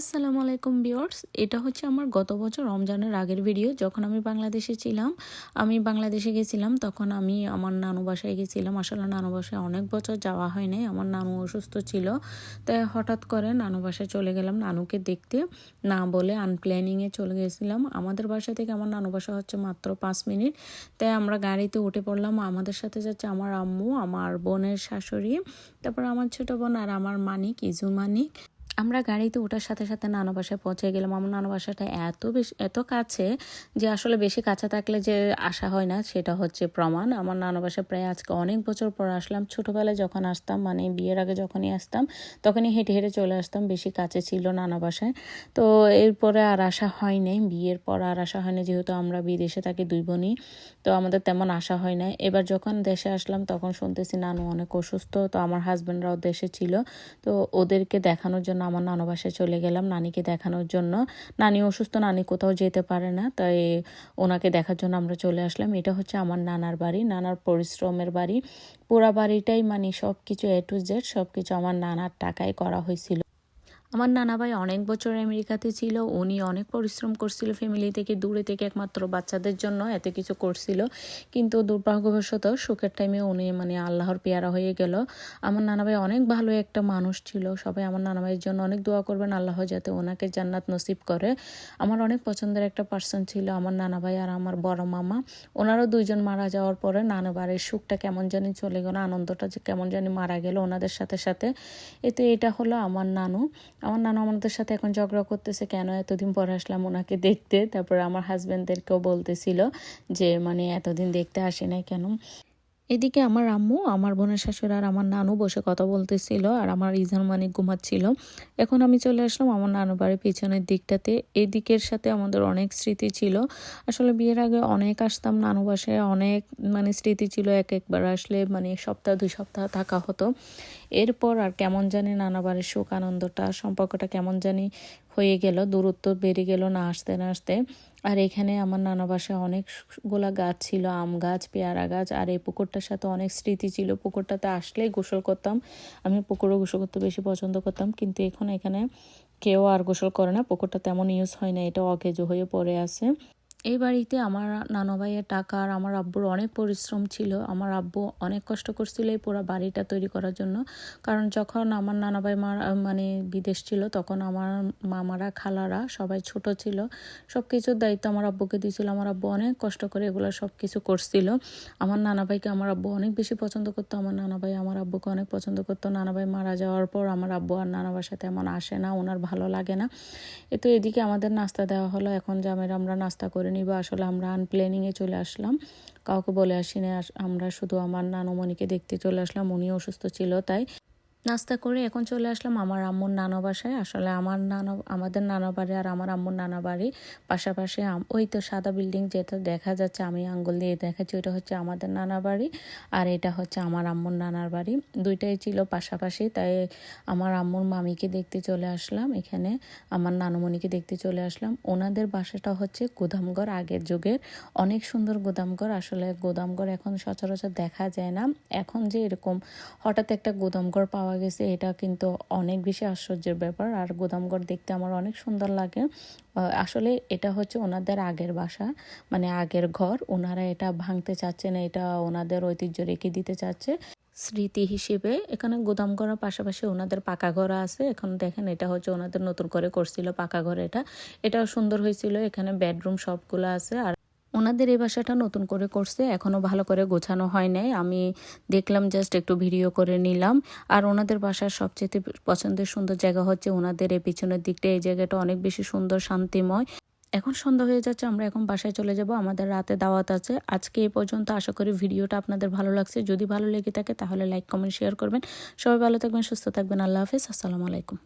আসসালামু আলাইকুম বিয়র্স এটা হচ্ছে আমার গত বছর রমজানের আগের ভিডিও, যখন আমি বাংলাদেশে ছিলাম। আমি বাংলাদেশে গেছিলাম, তখন আমি আমার নানু বাসায় গেছিলাম। আসলে নানু বাসায় অনেক বছর যাওয়া হয় নাই, আমার নানু অসুস্থ ছিল। তাই হঠাৎ করে নানু বাসায় চলে গেলাম নানুকে দেখতে। না বলে আনপ্ল্যানিংয়ে চলে গেছিলাম। আমাদের বাসা থেকে আমার নানু বাসা হচ্ছে মাত্র পাঁচ মিনিট। তাই আমরা গাড়িতে উঠে পড়লাম। আমাদের সাথে যাচ্ছে আমার আম্মু, আমার বোনের শাশুড়ি, তারপর আমার ছোট বোন আর আমার মানিক, ইজু মানিক। আমরা গাড়িতে ওঠার সাথে সাথে নানা বাসায় পৌঁছে গেলাম। আমার নানা বাসাটা এত বেশি, এত কাছে যে আসলে বেশি কাছে থাকলে যে আসা হয় না, সেটা হচ্ছে প্রমাণ। আমার নানা বাসায় প্রায় আজকে অনেক বছর পর আসলাম। ছোটোবেলায় যখন আসতাম মানে বিয়ের আগে যখনই আসতাম, তখনই হেঁটে হেঁটে চলে আসতাম। বেশি কাছে ছিল নানা বাসায়। তো এরপরে আর আসা হয় নাই। বিয়ের পর আর আসা হয় না যেহেতু আমরা বিদেশে থাকি, দুই বোনই। তো আমাদের তেমন আসা হয় না এবার যখন দেশে আসলাম, তখন শুনতেছি নানু অনেক অসুস্থ। তো আমার হাজব্যান্ডরাও দেশে ছিল। তো ওদেরকে দেখানোর জন্য আমার নানু বাসায় চলে গেলাম নানিকে দেখানোর জন্য। নানি অসুস্থ, নানি কোথাও যেতে পারে না, তাই ওনাকে দেখার জন্য আমরা চলে আসলাম। এটা হচ্ছে আমার নানার বাড়ি, নানার পরিশ্রমের বাড়ি। পুরা বাড়িটাই মানে সব কিছু এ টু জেড সব কিছু আমার নানার টাকায় করা হয়েছিল। আমার নানা ভাই অনেক বছর আমেরিকাতে ছিল, উনি অনেক পরিশ্রম করছিল ফ্যামিলি থেকে, দূরে থেকে একমাত্র বাচ্চাদের জন্য এত কিছু করছিল। কিন্তু দুর্ভাগ্যবশত সুখের টাইমে উনি মানে আল্লাহর পেয়ারা হয়ে গেল। আমার নানা ভাই অনেক ভালো একটা মানুষ ছিল। সবাই আমার নানা ভাইয়ের জন্য অনেক দোয়া করবেন, আল্লাহ যাতে ওনাকে জান্নাত নসিব করে। আমার অনেক পছন্দের একটা পার্সন ছিল আমার নানা ভাই আর আমার বড় মামা। ওনারও দুইজন মারা যাওয়ার পরে নানা বাড়ির সুখটা কেমন জানি চলে গেল, আনন্দটা যে কেমন জানি মারা গেল ওনাদের সাথে সাথে। এতে এটা হলো আমার নানু। আমার নানা আমাদের সাথে এখন ঝগড়া করতেছে, কেন এতদিন পর আসলাম ওনাকে দেখতে? তারপর আমার হাজব্যান্ডদেরকেও বলতেছিল যে মানে এতদিন দেখতে আসে নাই কেন? এদিকে আমার আম্মু, আমার বোনের শাশুড়ি আর আমার নানু বসে কথা বলতেছিল আর আমার ইজান মানিক ঘুমাচ্ছিল। এখন আমি চলে আসলাম আমার নানু বাড়ির পিছনের দিকটাতে। এদিকের সাথে আমাদের অনেক স্মৃতি ছিল। আসলে বিয়ের আগে অনেক আসতাম নানু বাসায়, অনেক মানে স্মৃতি ছিল, এক একবার আসলে মানে সপ্তাহ, দুই সপ্তাহ থাকা হতো। এরপর আর কেমন জানি নানা বাড়ির সুখ আনন্দটা, সম্পর্কটা কেমন জানি হয়ে গেল, দূরত্ব বেড়ে গেল না আসতে না আসতে। আর এখানে আমার নানা বাসায় অনেকগুলা গাছ ছিল, আম গাছ, পেয়ারা গাছ, আর এই পুকুরটার সাথে অনেক স্মৃতি ছিল। পুকুরটাতে আসলেই গোসল করতাম। আমি পুকুরও গোসল করতে বেশি পছন্দ করতাম, কিন্তু এখন এখানে কেউ আর গোসল করে না। পুকুরটা তেমন ইউজ হয় না, এটা অকেজো হয়ে পড়ে আছে। এই বাড়িতে আমার নানো ভাইয়ের টাকা আর আমার আব্বুর অনেক পরিশ্রম ছিল। আমার আব্বু অনেক কষ্ট করছিল এই পুরো বাড়িটা তৈরি করার জন্য। কারণ যখন আমার নানা ভাই মার মানে বিদেশ ছিল, তখন আমার মামারা, খালারা সবাই ছোট ছিল। সব কিছুর দায়িত্ব আমার আব্বুকে দিয়েছিল। আমার আব্বু অনেক কষ্ট করে এগুলো সব কিছু করছিল। আমার নানা ভাইকে আমার আব্বু অনেক বেশি পছন্দ করতো। আমার নানা ভাই আমার আব্বুকে অনেক পছন্দ করতো। নানা ভাই মারা যাওয়ার পর আমার আব্বু আর নানা ভাইয়ের সাথে এমন আসে না, ওনার ভালো লাগে না। এ তো এদিকে আমাদের নাস্তা দেওয়া হলো। এখন জামের আমরা নাস্তা করে নিব, আসলে আমরা আনপ্ল্যানিংয়ে চলে আসলাম। কাউকে বলে আসিনি আমরা শুধু আমার নানুমণিকে দেখতে চলে আসলাম উনি অসুস্থ ছিল, তাই নাস্তা করে এখন চলে আসলাম আমার আম্মুর নানা বাসায়। আসলে আমার নানা, আমাদের নানা বাড়ি আর আমার আম্মুর নানা বাড়ি। পাশাপাশি ওই তো সাদা বিল্ডিং যেটা দেখা যাচ্ছে, আমি আঙ্গুল দিয়ে দেখাচ্ছি, ওইটা হচ্ছে আমাদের নানা বাড়ি আর এটা হচ্ছে আমার আম্মুর নানার বাড়ি। দুইটাই ছিল পাশাপাশি, তাই আমার আম্মুর মামিকে দেখতে চলে আসলাম এখানে, আমার নানুমণিকে দেখতে চলে আসলাম। ওনাদের বাসাটা হচ্ছে গোদামঘর আগের যুগের। অনেক সুন্দর গোদামঘর, আসলে গোদামঘর এখন সচরাচর দেখা যায় না। এখন যে এরকম হঠাৎ একটা গোদামঘর পাওয়া পাওয়া গেছে, এটা কিন্তু অনেক বেশি আশ্চর্যের ব্যাপার। আর গোদামঘর দেখতে আমার অনেক সুন্দর লাগে। আসলে এটা হচ্ছে ওনাদের আগের বাসা মানে আগের ঘর। ওনারা এটা ভাঙতে চাচ্ছে না, এটা ওনাদের ঐতিহ্য রেখে দিতে চাচ্ছে। স্মৃতি হিসেবে এখানে গোদাম ঘরের পাশাপাশি ওনাদের পাকা ঘর আছে। এখন দেখেন, এটা হচ্ছে ওনাদের নতুন করে করছিল পাকা ঘর এটা। এটাও সুন্দর হয়েছিল। এখানে বেডরুম সবগুলো আছে। আর ওনাদের এই বাসাটা নতুন করে করছে এখনও ভালো করে গোছানো হয় নাই। আমি দেখলাম জাস্ট একটু ভিডিও করে নিলাম। আর ওনাদের বাসার সবচেয়ে পছন্দের সুন্দর জায়গা হচ্ছে ওনাদের এই পিছনের দিকটা। এই জায়গাটা অনেক বেশি সুন্দর, শান্তিময়। এখন সন্ধ্যা হয়ে যাচ্ছে, আমরা এখন বাসায় চলে যাব। আমাদের রাতে দাওয়াত আছে। আজকে এই পর্যন্ত আশা করি ভিডিওটা আপনাদের ভালো লাগছে। যদি ভালো লেগে থাকে তাহলে লাইক কমেন্ট শেয়ার করবেন। সবাই ভালো থাকবেন, সুস্থ থাকবেন। আল্লাহ হাফিজ। আসসালামু আলাইকুম।